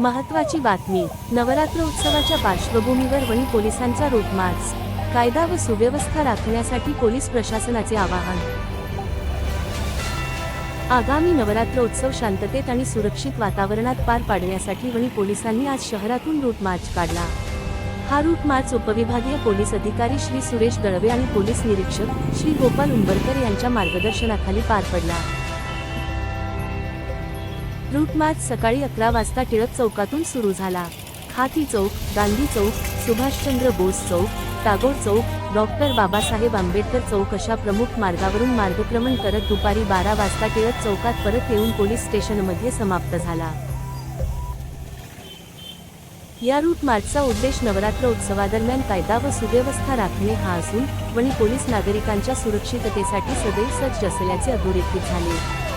महत्वाची बातमी. नवरात्र उत्सवाच्या पार्श्वभूमीवर वणी पोलिसांचा रूट मार्च कायदा व सुव्यवस्था राखण्यासाठी पोलीस प्रशासनाचे आवाहन. आगामी नवरात्र उत्सव शांततेत आणि सुरक्षित वातावरणात पार पाडण्यासाठी वणी पोलिसांनी आज शहरातून रूट मार्च काढला. हा रूट मार्च उपविभागीय पोलीस अधिकारी श्री सुरेश दळवे आणि पोलीस निरीक्षक श्री गोपाल उंबरकर यांच्या मार्गदर्शनाखाली पार पडला. रूट मार्च सकाळी अकरा वाजता टिळक चौकातून सुरू झाला. खाती चौक गांधी चौक सुभाषचंद्र बोस चौक टागोर चौक डॉक्टर बाबासाहेब आंबेडकर चौक अशा प्रमुख मार्गावरून मार्गक्रमण करत दुपारी बारा वाजता टिळक चौकात परत येऊन पोलीस स्टेशनमध्ये समाप्त झाला. या रूट मार्चचा उद्देश नवरात्र उत्सवादरम्यान कायदा व सुव्यवस्था राखणे हा असून वणी पोलीस नागरिकांच्या सुरक्षिततेसाठी सदैव सज्ज असल्याचे अधोरेखित झाले.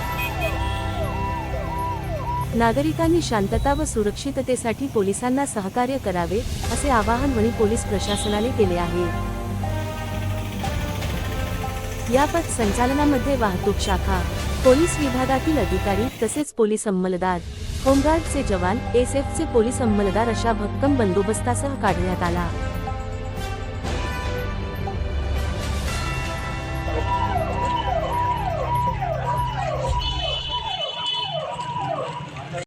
नागरिकांनी शांतता व सुरक्षिततेसाठी पोलिसांना सहकार्य करावे असे आवाहन वणी पोलीस प्रशासनाने केले आहे. या पथ संचालनामध्ये वाहतूक शाखा पोलीस विभागातील अधिकारी तसेच पोलीस अंमलदार होमगार्डचे जवान एस चे पोलीस अंमलदार अशा भक्कम बंदोबस्तासह काढण्यात आला.